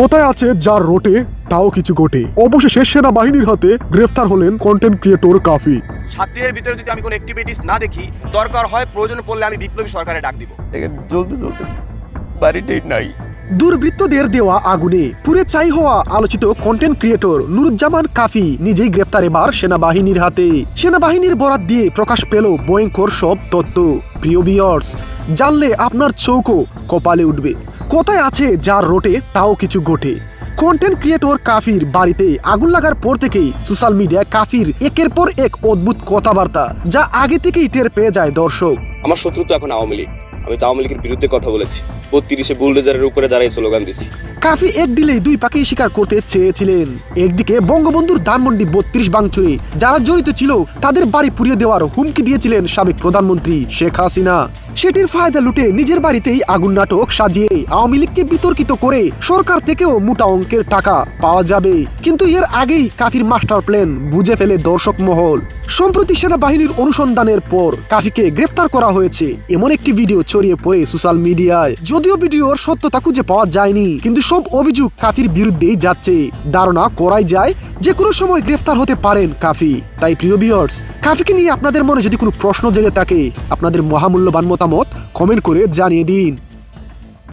কোথায় আছে যার রোটে তাও কিছু গোটে অবশেষে সেনাবাহিনীর হাতে গ্রেফতার হলেন কন্টেন্ট ক্রিয়েটর কাফি। সাত দিনের ভিতরে যদি আমি কোনো অ্যাক্টিভিটিস না দেখি দরকার হয় প্রয়োজন পড়লে আমি বিপ্লবী সরকারে ডাক দিব। চলতে চলতে বাড়িতেই নাই। দুর্বৃত্তদের দেওয়া আগুনে পুরে চাই হওয়া আলোচিত কন্টেন্ট ক্রিয়েটর নুরুজ্জামান কাফি নিজেই গ্রেফতার এবার সেনাবাহিনীর হাতে। সেনাবাহিনীর বরাত দিয়ে প্রকাশ পেল ভয়ঙ্কর সব তত্ত্ব প্রিয় বিয়ার্স জানলে আপনার চৌকো কপালে উঠবে। কোথায় আছে যার রোটে তাও কিছু ঘটে? কন্টেন্ট ক্রিয়েটর কাফির বাড়িতে আগুন লাগার পর থেকেই সোশ্যাল মিডিয়ায় কাফির একের পর এক অদ্ভুত কথাবার্তা যা আগে থেকেই টের পেয়ে যায় দর্শক। আমার শত্রু তো এখন আওয়ামী লীগ। আমি তো আওয়ামী লীগের বিরুদ্ধে কথা বলেছি। বত্রিশে বুলডোজারের উপরে দাঁড়িয়ে স্লোগান দিছি কাফি এক ডিলেই দুই পাখি শিকার করতে চেয়েছিলেন। একদিকে বঙ্গবন্ধুর ধানমন্ডি বত্রিশ বাংচুরে যারা জড়িত ছিল তাদের বাড়ি পুড়িয়ে দেওয়ার হুমকি দিয়েছিলেন সাবেক প্রধানমন্ত্রী শেখ হাসিনা। সেটির ফায়দা লুটে নিজের বাড়িতেই আগুন নাটক সাজিয়ে আওয়ামী লীগকে বিতর্কিত করে সরকার থেকেও মোটা অঙ্কের টাকা পাওয়া যাবে। কিন্তু এর আগেই কাফির মাস্টার প্ল্যান বুঝে ফেলে দর্শক মহল। সম্প্রতি সেনাবাহিনীর অনুসন্ধানের পর কাফিকে গ্রেফতার করা হয়েছে। এমন একটি ভিডিও ছড়িয়ে পড়ে সোশ্যাল মিডিয়ায়। যদিও ভিডিওর সত্যতা খুঁজে পাওয়া যায়নি, কিন্তু সব অভিযোগ কাফির বিরুদ্ধেই যাচ্ছে। ধারণা করাই যায় যে কোনো সময় গ্রেফতার হতে পারেন কাফি। তাই প্রিয় বিয়ার্স কাফিকে নিয়ে আপনাদের মনে যদি কোনো প্রশ্ন জেগে থাকে, আপনাদের মহামূল্যবান মতামত কমেন্ট করে জানিয়ে দিন।